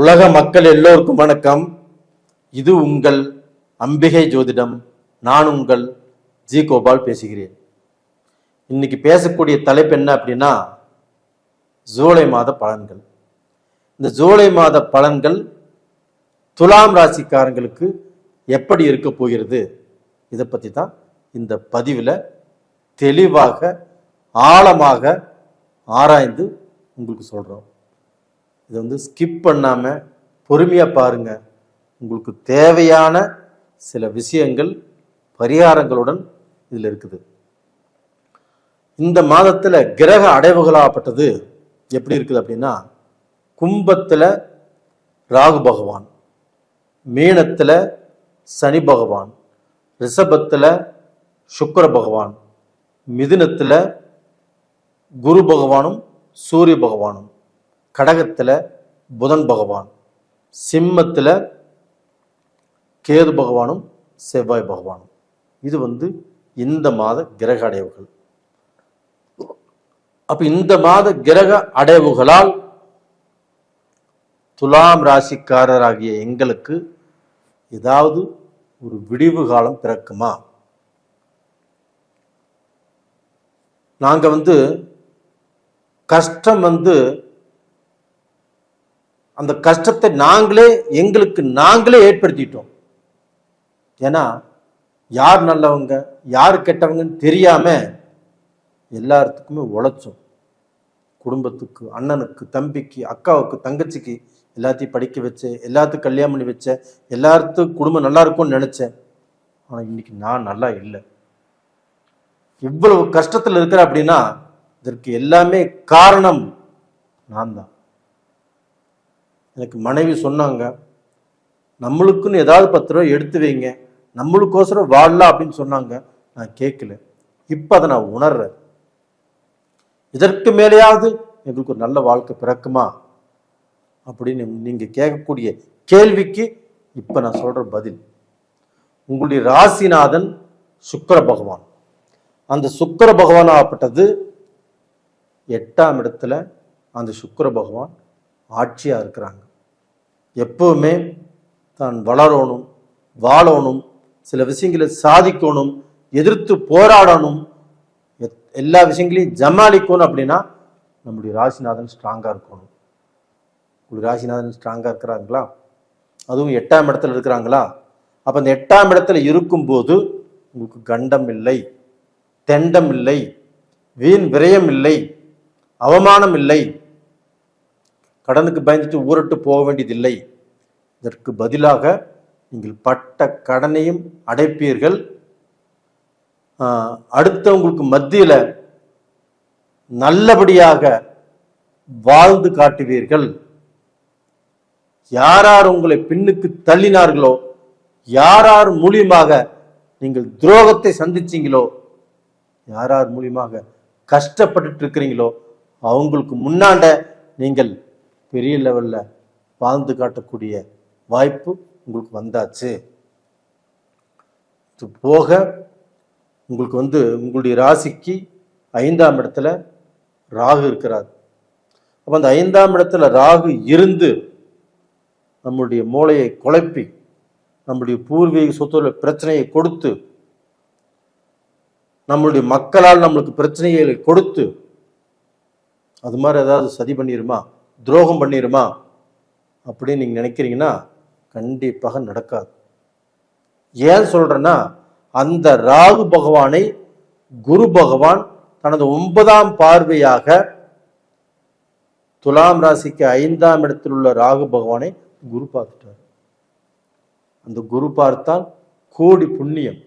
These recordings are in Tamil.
உலக மக்கள் எல்லோருக்கும் வணக்கம். இது உங்கள் அம்பிகை ஜோதிடம். நான் உங்கள் ஜி கோபால் பேசுகிறேன். இன்னைக்கு பேசக்கூடிய தலைப்பு என்ன அப்படின்னா ஜூலை மாத பலன்கள். இந்த ஜூலை மாத பலன்கள் துலாம் ராசிக்காரங்களுக்கு எப்படி இருக்க போகிறது? இதை பற்றி தான் இந்த பதிவில் தெளிவாக ஆழமாக ஆராய்ந்து உங்களுக்கு சொல்கிறோம் இதை வந்து ஸ்கிப் பண்ணாமல் பொறுமையாக பாருங்கள் உங்களுக்கு தேவையான சில விஷயங்கள் பரிகாரங்களுடன் இதில் இருக்குது. இந்த மாதத்தில் கிரக அடைவுகளாகப்பட்டது எப்படி இருக்குது அப்படின்னா கும்பத்தில் ராகு பகவான் மீனத்தில் சனி பகவான் ரிஷபத்தில் சுக்கர பகவான் மிதுனத்தில் குரு பகவானும் சூரிய பகவானும். கடகத்தில் புதன் பகவான் சிம்மத்தில் கேது பகவானும் செவ்வாய் பகவானும். இது வந்து இந்த மாத கிரக அடைவுகள். அப்போ இந்த மாத கிரக அடைவுகளால் துலாம் ராசிக்காரராகிய எங்களுக்கு ஏதாவது ஒரு விடிவு காலம் பிறக்குமா? நாங்கள் வந்து கஷ்டம் வந்து அந்த கஷ்டத்தை நாங்களே எங்களுக்கு நாங்களே ஏற்படுத்திட்டோம். ஏன்னா யார் நல்லவங்க யார் கெட்டவங்கன்னு தெரியாம எல்லாத்துக்குமே உழைச்சோம். குடும்பத்துக்கு அண்ணனுக்கு தம்பிக்கு அக்காவுக்கு தங்கச்சிக்கு எல்லாத்தையும் படிக்க வச்சேன் எல்லாத்துக்கும் கல்யாணம் பண்ணி வச்சேன் எல்லாத்துக்கும் குடும்பம் நல்லா இருக்கும்னு நினைச்சேன். ஆனால் இன்னைக்கு நான் நல்லா இல்லை. இவ்வளவு கஷ்டத்தில் இருக்கிற அப்படின்னா இதற்கு எல்லாமே காரணம் நான் தான் எனக்கு மனைவி சொன்னாங்க நம்மளுக்குன்னு ஏதாவது பத்து ரூபா எடுத்து வைங்க. நம்மளுக்கோசரம் வாழலாம் அப்படின்னு சொன்னாங்க. நான் கேட்கல. இப்போ அதை நான் உணர்றேன். இதற்கு மேலேயாவது எங்களுக்கு ஒரு நல்ல வாழ்க்கை பிறக்குமா? அப்படின்னு நீங்கள் கேட்கக்கூடிய கேள்விக்கு இப்போ நான் சொல்கிற பதில். உங்களுடைய ராசிநாதன் சுக்கர பகவான். அந்த சுக்கிர பகவான் ஆகப்பட்டது எட்டாம் இடத்துல அந்த சுக்கர பகவான் ஆட்சியாக இருக்கிறாங்க. எப்போவுமே தான் வளரணும் வாழணும் சில விஷயங்களை சாதிக்கணும் எதிர்த்து போராடணும் எத்- எல்லா விஷயங்களையும் ஜமாளிக்கணும் அப்படின்னா நம்முடைய ராசிநாதன் ஸ்ட்ராங்காக இருக்கணும். உங்களுடைய ராசிநாதன் ஸ்ட்ராங்காக இருக்கிறாங்களா? அதுவும் எட்டாம் இடத்துல இருக்கிறாங்களா? அப்போ அந்த எட்டாம் இடத்துல இருக்கும்போது உங்களுக்கு கண்டம் இல்லை தெண்டம் இல்லை வீண் விரயம் இல்லை அவமானம் இல்லை. கடனுக்கு பயந்துட்டு ஊரட்டு போக வேண்டியதில்லை. இதற்கு பதிலாக நீங்கள் பட்ட கடனையும் அடைப்பீர்கள். அடுத்தவங்களுக்கு மத்தியில் நல்லபடியாக வாழ்ந்து காட்டுவீர்கள். யாரார் உங்களை பின்னுக்கு தள்ளினார்களோ யாரார் மூலியமாக நீங்கள் துரோகத்தை சந்திச்சீங்களோ யாரார் மூலியமாக கஷ்டப்பட்டு இருக்கிறீங்களோ அவங்களுக்கு முன்னாண்ட நீங்கள் பெரிய லெவலில் வாழ்ந்து காட்டக்கூடிய வாய்ப்பு உங்களுக்கு வந்தாச்சு. இது போக உங்களுக்கு வந்து உங்களுடைய ராசிக்கு ஐந்தாம் இடத்துல ராகு இருக்கிறார். அப்போ அந்த ஐந்தாம் இடத்துல ராகு இருந்து நம்முடைய மூளையை குழப்பி நம்முடைய பூர்வீக சொத்துல பிரச்சனையை கொடுத்து நம்மளுடைய மக்களால் நம்மளுக்கு பிரச்சனைகளை கொடுத்து அது மாதிரி ஏதாவது சதி பண்ணிடுமா துரோகம் பண்ணிடுமா அப்படின்னு நீங்கள் நினைக்கிறீங்கன்னா கண்டிப்பாக நடக்காது. ஏன் சொல்கிறேன்னா அந்த ராகு பகவானை குரு பகவான் தனது ஒன்பதாம் பார்வையாக துலாம் ராசிக்கு ஐந்தாம் இடத்தில் உள்ள ராகு பகவானை குரு பார்த்துட்டார். அந்த குரு பார்த்தால் கோடி புண்ணியம்.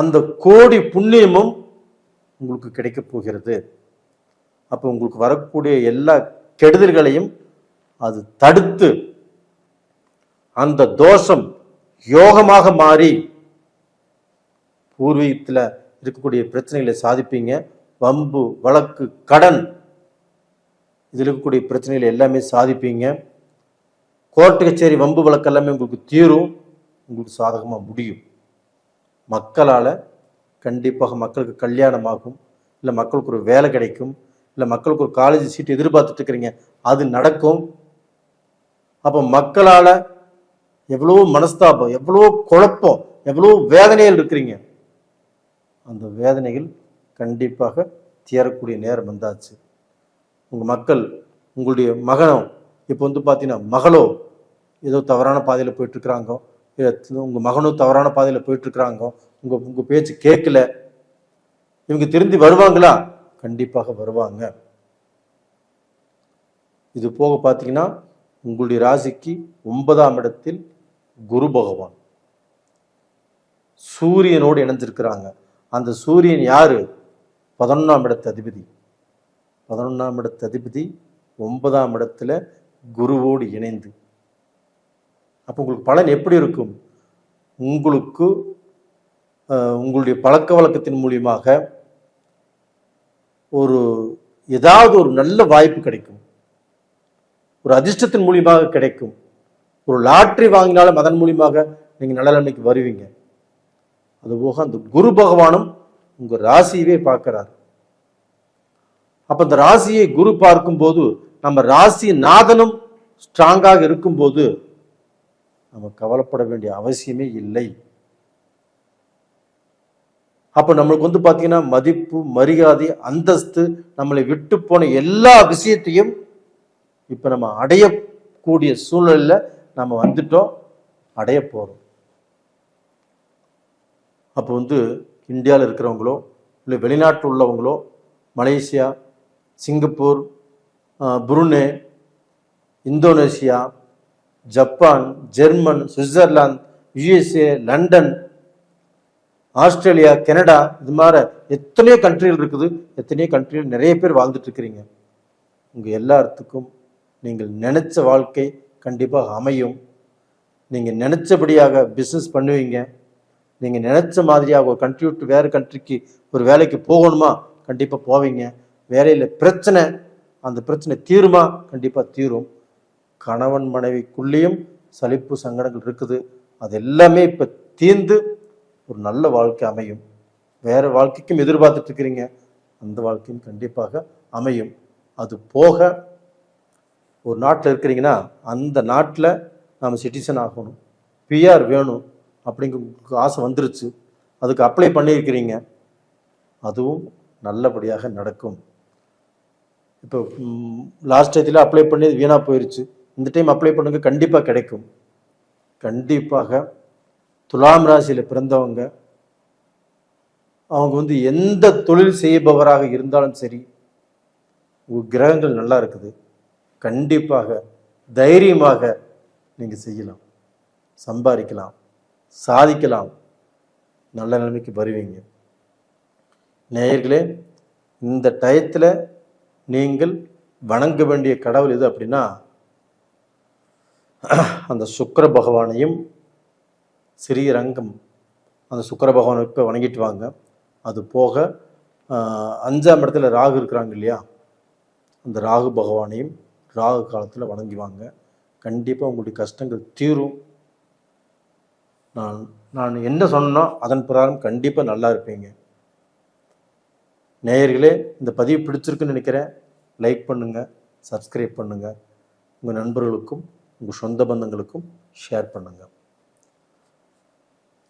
அந்த கோடி புண்ணியமும் உங்களுக்கு கிடைக்கப் போகிறது. அப்போ உங்களுக்கு வரக்கூடிய எல்லா கெடுதல்களையும் அது தடுத்து அந்த தோஷம் யோகமாக மாறி பூர்வீகத்தில் இருக்கக்கூடிய பிரச்சனைகளை சாதிப்பீங்க. வம்பு வழக்கு கடன் இதில் இருக்கக்கூடிய பிரச்சனைகளை எல்லாமே சாதிப்பீங்க. கோர்ட்டு கச்சேரி வம்பு வழக்கு எல்லாமே உங்களுக்கு தீரும். உங்களுக்கு சாதகமாக முடியும். மக்களால் கண்டிப்பாக மக்களுக்கு கல்யாணமாகும். இல்லை மக்களுக்கு ஒரு வேலை கிடைக்கும். இல்லை மக்களுக்கு ஒரு காலேஜ் சீட் எதிர்பார்த்துட்டு இருக்கிறீங்க அது நடக்கும். அப்போ மக்களால் எவ்வளோ மனஸ்தாபம் எவ்வளோ குழப்பம் எவ்வளோ வேதனைகள் இருக்கிறீங்க. அந்த வேதனைகள் கண்டிப்பாக தீரக்கூடிய நேரம் வந்தாச்சு. உங்கள் மக்கள் உங்களுடைய மகனோ இப்போ வந்து பார்த்தீங்கன்னா மகளோ ஏதோ தவறான பாதையில் போயிட்டுருக்குறாங்க உங்கள் மகனும் தவறான பாதையில் போயிட்டுருக்குறாங்க உங்கள் உங்கள் பேச்சு கேட்கல. இவங்க திருந்தி வருவாங்களா? கண்டிப்பாக வருவாங்க. இது போக பார்த்தீங்கன்னா உங்களுடைய ராசிக்கு ஒன்பதாம் இடத்தில் குரு பகவான். சூரியனோடு இணைஞ்சிருக்கிறாங்க அந்த சூரியன் யார்? பதினொன்றாம் இடத்து அதிபதி. பதினொன்றாம் இடத்து அதிபதி ஒன்பதாம் இடத்துல குருவோடு இணைந்து. அப்போ உங்களுக்கு பலன் எப்படி இருக்கும்? உங்களுக்கு உங்களுடைய பழக்க வழக்கத்தின் மூலியமாக ஒரு ஏதாவது ஒரு நல்ல வாய்ப்பு கிடைக்கும். ஒரு அதிர்ஷ்டத்தின் மூலியமாக கிடைக்கும். ஒரு லாட்ரி வாங்கினாலும் அதன் மூலியமாக நீங்கள் நல்ல வருவீங்க. அதுபோக அந்த குரு பகவானும் உங்கள் ராசியவே பார்க்கிறார். அப்போ அந்த ராசியை குரு பார்க்கும்போது நம்ம ராசி நாதனும் ஸ்ட்ராங்காக இருக்கும்போது நம்ம கவலைப்பட வேண்டிய அவசியமே இல்லை. அப்போ நம்மளுக்கு வந்து பார்த்தீங்கன்னா மதிப்பு மரியாதை அந்தஸ்து நம்மளை விட்டு போன எல்லா விஷயத்தையும் இப்போ நம்ம அடையக்கூடிய சூழலில் நம்ம வந்துட்டோம் அடைய போகிறோம் அப்போ வந்து இந்தியாவில் இருக்கிறவங்களோ இல்லை வெளிநாட்டில் உள்ளவங்களோ Malaysia Singapore Brunei Indonesia Japan German Switzerland USA London Australia Canada இது மாதிரி எத்தனையோ கண்ட்ரிகள் இருக்குது. எத்தனையோ கண்ட்ரிகள் நிறைய பேர் வாழ்ந்துட்டு இருக்கிறீங்க. உங்கள் எல்லாத்துக்கும் நீங்கள் நினச்ச வாழ்க்கை கண்டிப்பாக அமையும். நீங்கள் நினச்சபடியாக பிஸ்னஸ் பண்ணுவீங்க. நீங்கள் நினச்ச மாதிரியாக ஒரு கண்ட்ரி விட்டு வேறு கண்ட்ரிக்கு ஒரு வேலைக்கு போகணுமா? கண்டிப்பாக போவீங்க. வேலையில் பிரச்சனை அந்த பிரச்சனை தீருமா? கண்டிப்பாக தீரும். கணவன் மனைவிக்குள்ளேயும் சலிப்பு சங்கடங்கள் இருக்குது. அது எல்லாமே இப்போ தீர்ந்து ஒரு நல்ல வாழ்க்கை அமையும். வேற வாழ்க்கைக்கும் எதிர்பார்த்துட்டு இருக்கிறீங்க. அந்த வாழ்க்கையும் கண்டிப்பாக அமையும். அது போக ஒரு நாட்டில் இருக்கிறீங்கன்னா அந்த நாட்டில் நாம் சிட்டிசன் ஆகணும். பிஆர் வேணும் அப்படிங்கிற ஆசை வந்துருச்சு. அதுக்கு அப்ளை பண்ணியிருக்கிறீங்க. அதுவும் நல்லபடியாக நடக்கும். இப்போ லாஸ்ட் டயத்தில் அப்ளை பண்ணி அது வீணாக போயிருச்சு. இந்த டைம் அப்ளை பண்ணுங்க கண்டிப்பாக கிடைக்கும். கண்டிப்பாக துலாம் ராசியில் பிறந்தவங்க அவங்க வந்து எந்த தொழில் செய்பவராக இருந்தாலும் சரி கிரகங்கள் நல்லா இருக்குது. கண்டிப்பாக தைரியமாக நீங்கள் செய்யலாம். சம்பாதிக்கலாம். சாதிக்கலாம். நல்ல நிலைமைக்கு வருவீங்க. நேயர்களே இந்த டயத்தில் நீங்கள் வணங்க வேண்டிய கடவுள் எது அப்படின்னா அந்த சுக்கர பகவானையும் ஸ்ரீரங்கம் அந்த சுக்கர பகவானை இப்போ வணங்கிட்டு வாங்க. அது போக அஞ்சாம் இடத்துல ராகு இருக்கிறாங்க இல்லையா? அந்த ராகு பகவானையும் ராகு காலத்தில் வணங்கி வாங்க. கண்டிப்பாக உங்களுடைய கஷ்டங்கள் தீரும். நான் நான் என்ன சொன்னோ அதன் பிரகாரம் கண்டிப்பாக நல்லா இருப்பீங்க. நேயர்களே இந்த பதிவு பிடிச்சிருக்குன்னு நினைக்கிறேன். லைக் பண்ணுங்கள் சப்ஸ்கிரைப் பண்ணுங்கள் உங்கள் நண்பர்களுக்கும் உங்கள் சொந்த பந்தங்களுக்கும் ஷேர் பண்ணுங்கள்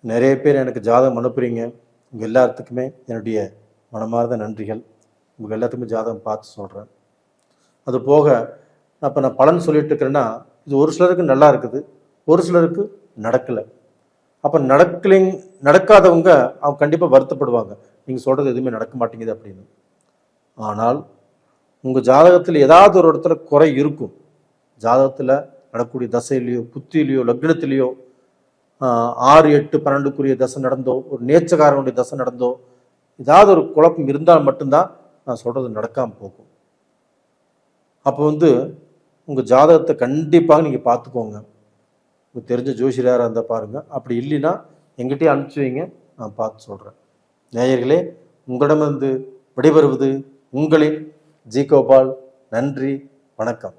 நிறைய பேர் எனக்கு ஜாதகம் அனுப்புகிறீங்க உங்கள் எல்லாத்துக்குமே என்னுடைய மனமார்ந்த நன்றிகள். உங்கள் எல்லாத்துக்குமே ஜாதகம் பார்த்து சொல்கிறேன் அது போக அப்போ நான் பலன் சொல்லிட்டு இருக்கிறேன்னா இது ஒரு சிலருக்கு நல்லா இருக்குது ஒரு சிலருக்கு நடக்கலை. அப்போ நடக்கலைங் நடக்காதவங்க அவங்க கண்டிப்பாக வருத்தப்படுவாங்க. நீங்கள் சொல்கிறது எதுவுமே நடக்க மாட்டேங்குது அப்படின்னு. ஆனால் உங்கள் ஜாதகத்தில் ஏதாவது ஒரு இடத்துல குறை இருக்கும். ஜாதகத்தில் நடக்கக்கூடிய தசையிலையோ புத்தியிலையோ லக்னத்திலேயோ ஆறு எட்டு பன்னெண்டுக்குரிய தசை நடந்தோ ஒரு நேச்சக்காரனுடைய தசை நடந்தோ ஏதாவது ஒரு குழப்பம் இருந்தால் மட்டும்தான் நான் சொல்கிறது நடக்காமல் போகும். அப்போ வந்து உங்கள் ஜாதகத்தை கண்டிப்பாக நீங்கள் பார்த்துக்கோங்க. உங்களுக்கு தெரிஞ்ச ஜோசியராக இருந்தால் பாருங்கள் அப்படி இல்லைன்னா எங்கிட்டே அனுப்பிச்சி வைங்க நான் பார்த்து சொல்கிறேன் நேயர்களே உங்களிடமிருந்து விடைபெறுவது உங்களின் ஜி கோபால். நன்றி வணக்கம்.